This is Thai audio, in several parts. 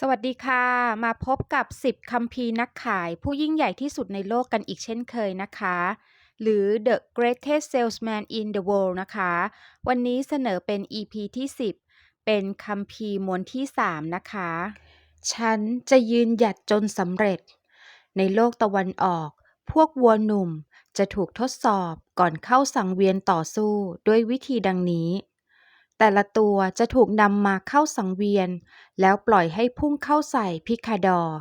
สวัสดีค่ะ มาพบกับ 10คัมภีร์นักขายผู้ยิ่งใหญ่ที่สุดในโลกกันอีกเช่นเคยนะคะ หรือ The Greatest Salesman in the World นะคะ วันนี้เสนอเป็น EP ที่ 10 เป็นคัมภีร์มวลที่ 3 นะคะ ฉันจะยืนหยัดจนสำเร็จ ในโลกตะวันออก พวกวัวหนุ่มจะถูกทดสอบก่อนเข้าสังเวียนต่อสู้ด้วยวิธีดังนี้ แต่ละตัวจะถูกนำมาเข้าสังเวียน แล้วปล่อยให้พุ่งเข้าใส่พิคาดอร์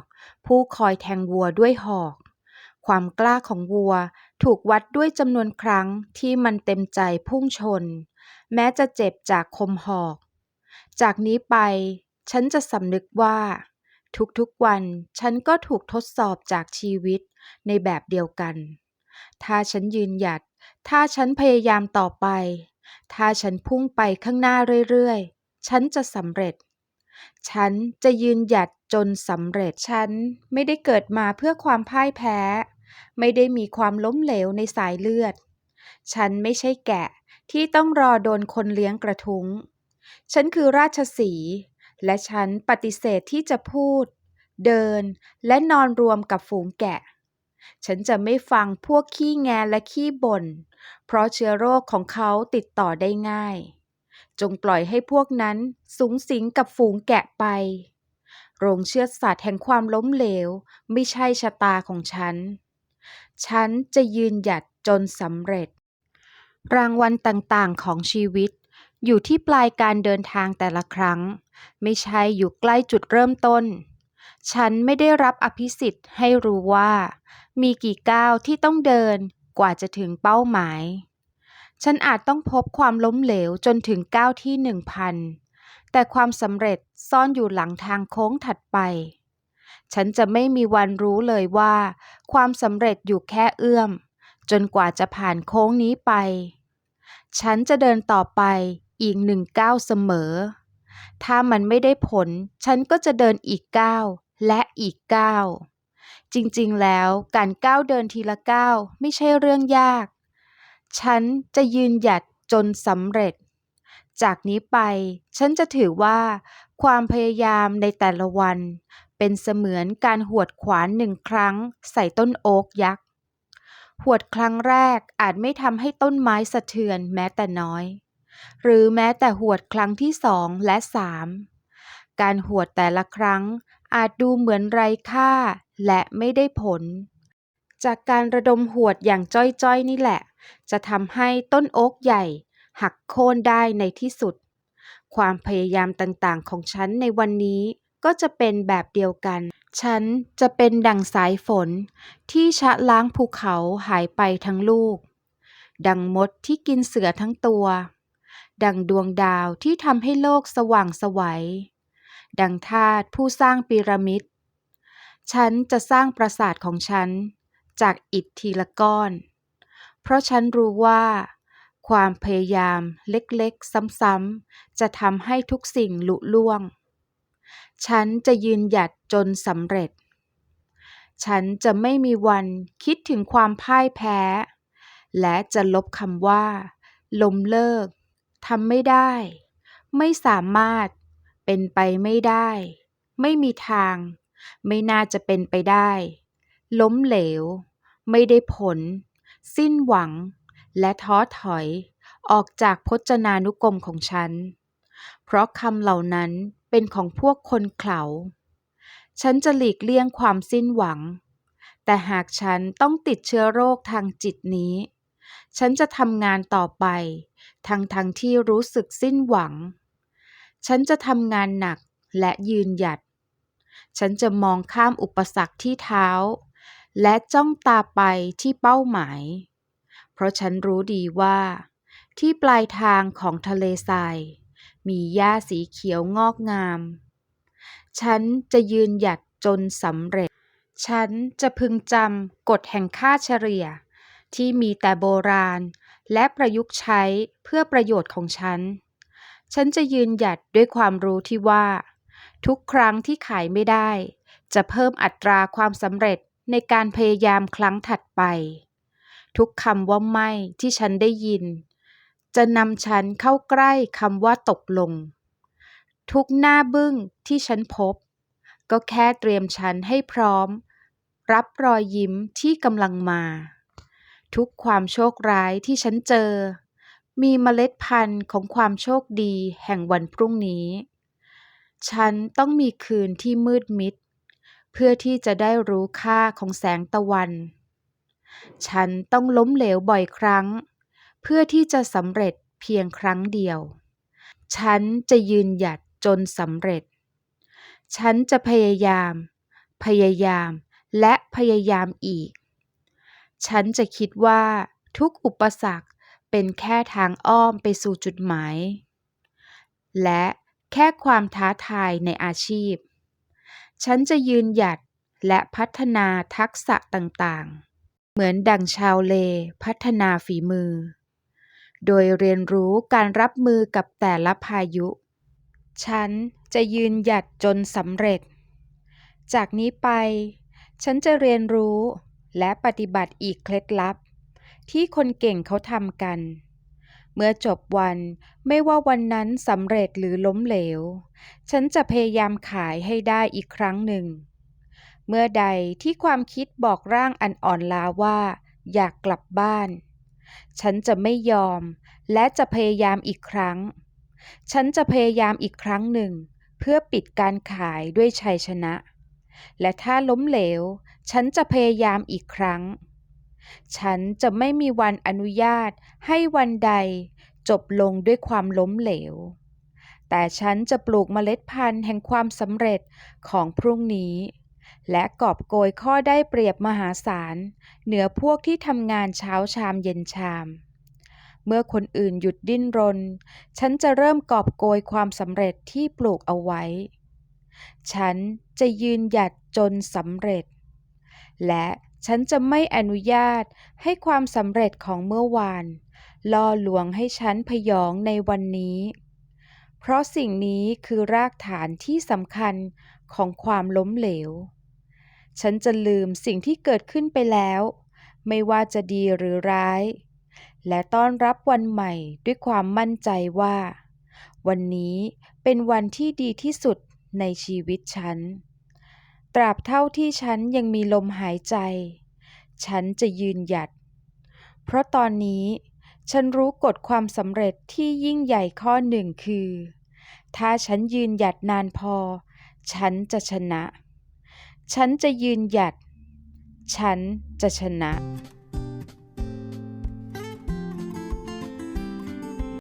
ผู้คอยแทงวัวด้วยหอก ความกล้าของวัวถูกวัดด้วยจำนวนครั้งที่มันเต็มใจพุ่งชน แม้จะเจ็บจากคมหอก จากนี้ไป ฉันจะสำนึกว่า ทุกๆวันฉันก็ถูกทดสอบจากชีวิตในแบบเดียวกัน ถ้าฉันยืนหยัด ถ้าฉันพยายามต่อไป ถ้าฉันพุ่งไปข้างหน้าเรื่อยๆ ฉันจะสำเร็จ ฉันจะยืนหยัดจนสำเร็จ ฉันไม่ได้เกิดมาเพื่อความพ่ายแพ้ ไม่ได้มีความล้มเหลวในสายเลือด ฉันไม่ใช่แกะที่ต้องรอโดนคนเลี้ยงกระทุ้ง ฉันคือราชสีห์และฉันปฏิเสธที่จะพูด เดินและนอนรวมกับฝูงแกะ ฉันจะไม่ฟังพวกขี้แงและขี้บ่น เพราะเชื้อโรคของเขาติดต่อได้ง่าย จงปล่อยให้พวกนั้นสูงสิงกับฝูงแกะไป โรงเชือดสัตว์แห่งความล้มเหลวไม่ใช่ชะตาของฉัน ฉันจะยืนหยัดจนสำเร็จ รางวัลต่างๆของชีวิต อยู่ที่ปลายการเดินทางแต่ละครั้ง ไม่ใช่อยู่ใกล้จุดเริ่มต้น ฉันไม่ได้รับอภิสิทธิ์ให้รู้ว่า มีกี่ก้าวที่ต้องเดิน กว่าจะถึงเป้าหมาย ฉันอาจต้องพบความล้มเหลวจนถึงก้าวที่หนึ่งพันแต่ความสำเร็จซ่อนอยู่หลังทางโค้งถัดไป ฉันจะไม่มีวันรู้เลยว่า ความสำเร็จอยู่แค่เอื้อม จนกว่าจะผ่านโค้งนี้ไป ฉันจะเดินต่อไปอีกหนึ่งก้าวเสมอ ถ้ามันไม่ได้ผล ฉันก็จะเดินอีกก้าวและอีกก้าว จริงๆ แล้วการก้าวเดินทีละก้าวไม่ใช่เรื่องยาก ฉันจะยืนหยัดจนสำเร็จ จากนี้ไปฉันจะถือว่าความพยายามในแต่ละวัน เป็นเสมือนการหวดขวานหนึ่งครั้งใส่ต้นโอ๊กยักษ์ หวดครั้งแรกอาจไม่ทำให้ต้นไม้สะเทือนแม้แต่น้อย หรือแม้แต่หวดครั้งที่สองและสามการหวดแต่ละครั้ง อาจดูเหมือนไร้ค่าและไม่ได้ผล จากการระดมหวดอย่างจ้อยๆ นี่แหละ จะทำให้ต้นโอ๊กใหญ่ หักโค่นได้ในที่สุด ความพยายามต่างๆ ของฉันในวันนี้ก็จะเป็นแบบเดียวกัน ฉันจะเป็นดั่งสายฝนที่ชะล้างภูเขาหายไปทั้งลูก ดังมดที่กินเสือทั้งตัว ดังดวงดาวที่ทำให้โลกสว่างสวัย ดังทาสผู้สร้างพีระมิด ฉันจะสร้างปราสาทของฉัน จากอิฐทีละก้อน เพราะฉันรู้ว่า ความพยายามเล็กๆ ซ้ำๆ จะทำให้ทุกสิ่งลุล่วง ฉันจะยืนหยัดจนสำเร็จ ฉันจะไม่มีวันคิดถึงความพ่ายแพ้ และจะลบคำว่าล้มเลิกทำไม่ได้ ไม่สามารถ เป็นไปไม่ได้ ไม่มีทาง ไม่น่าจะเป็นไปได้ ล้มเหลว ไม่ได้ผล สิ้นหวัง และท้อถอย ออกจากพจนานุกรมของฉัน เพราะคำเหล่านั้นเป็นของพวกคนเขลาฉันจะหลีกเลี่ยงความสิ้นหวัง แต่หากฉันต้องติดเชื้อโรคทางจิตนี้ ฉันจะทำงานต่อไป ทั้งทั้งที่รู้สึกสิ้นหวัง ฉันจะทำงานหนักและยืนหยัด ฉันจะมองข้ามอุปสรรคที่เท้า และจ้องตาไปที่เป้าหมาย เพราะฉันรู้ดีว่า ที่ปลายทางของทะเลทราย มีหญ้าสีเขียวงอกงาม ฉันจะยืนหยัดจนสำเร็จ ฉันจะพึงจำกฎแห่งค่าเฉลี่ย ที่มีแต่โบราณ และประยุกต์ใช้เพื่อประโยชน์ของฉัน ฉันจะยืนหยัดด้วยความรู้ที่ว่า ทุกครั้งที่ขายไม่ได้ จะเพิ่มอัตราความสำเร็จในการพยายามครั้งถัดไป ทุกคำว่าไม่ที่ฉันได้ยิน จะนำฉันเข้าใกล้คำว่าตกลง ทุกหน้าบึ้งที่ฉันพบ ก็แค่เตรียมฉันให้พร้อม รับรอยยิ้มที่กำลังมา ทุกความโชคร้ายที่ฉันเจอ มีเมล็ดพันธุ์ของความโชคดีแห่งวันพรุ่งนี้ ฉันต้องมีคืนที่มืดมิด เพื่อที่จะได้รู้ค่าของแสงตะวัน ฉันต้องล้มเหลวบ่อยครั้ง เพื่อที่จะสำเร็จเพียงครั้งเดียว ฉันจะยืนหยัดจนสำเร็จ ฉันจะพยายาม พยายามและพยายามอีก ฉันจะคิดว่าทุกอุปสรรค เป็นแค่ทางอ้อมไปสู่จุดหมาย และแค่ความท้าทายในอาชีพ ฉันจะยืนหยัดและพัฒนาทักษะต่างๆ เหมือนดังชาวเลพัฒนาฝีมือ โดยเรียนรู้การรับมือกับแต่ละพายุ ฉันจะยืนหยัดจนสำเร็จ จากนี้ไป ฉันจะเรียนรู้และปฏิบัติอีกเคล็ดลับ ที่คนเก่งเขาทำกัน เมื่อจบวันไม่ว่าวันนั้นสำเร็จหรือล้มเหลว ฉันจะพยายามขายให้ได้อีกครั้งหนึ่ง เมื่อใดที่ความคิดบอกร่างอันอ่อนล้าว่า อยากกลับบ้าน ฉันจะไม่ยอมและจะพยายามอีกครั้ง ฉันจะพยายามอีกครั้งหนึ่ง เพื่อปิดการขายด้วยชัยชนะ และถ้าล้มเหลว ฉันจะพยายามอีกครั้ง ฉันจะไม่มีวันอนุญาตให้วันใดจบลงด้วยความล้มเหลว แต่ฉันจะปลูกเมล็ดพันธุ์แห่งความสำเร็จของพรุ่งนี้ และกอบโกยข้อได้เปรียบมหาศาล เหนือพวกที่ทำงานเช้าชามเย็นชาม เมื่อคนอื่นหยุดดิ้นรน ฉันจะเริ่มกอบโกยความสำเร็จที่ปลูกเอาไว้ ฉันจะยืนหยัดจนสำเร็จ และ ฉันจะไม่อนุญาตให้ความสำเร็จของเมื่อวาน ล่อลวงให้ฉันพยองในวันนี้ เพราะสิ่งนี้คือรากฐานที่สำคัญของความล้มเหลว ฉันจะลืมสิ่งที่เกิดขึ้นไปแล้ว ไม่ว่าจะดีหรือร้าย และต้อนรับวันใหม่ด้วยความมั่นใจว่า วันนี้เป็นวันที่ดีที่สุดในชีวิตฉัน ตราบเท่าที่ฉันยังมีลมหายใจ ฉันจะยืนหยัด เพราะตอนนี้ฉันรู้กฎความสำเร็จที่ยิ่งใหญ่ข้อหนึ่งคือ ถ้าฉันยืนหยัดนานพอ ฉันจะชนะ ฉันจะยืนหยัด ฉันจะชนะ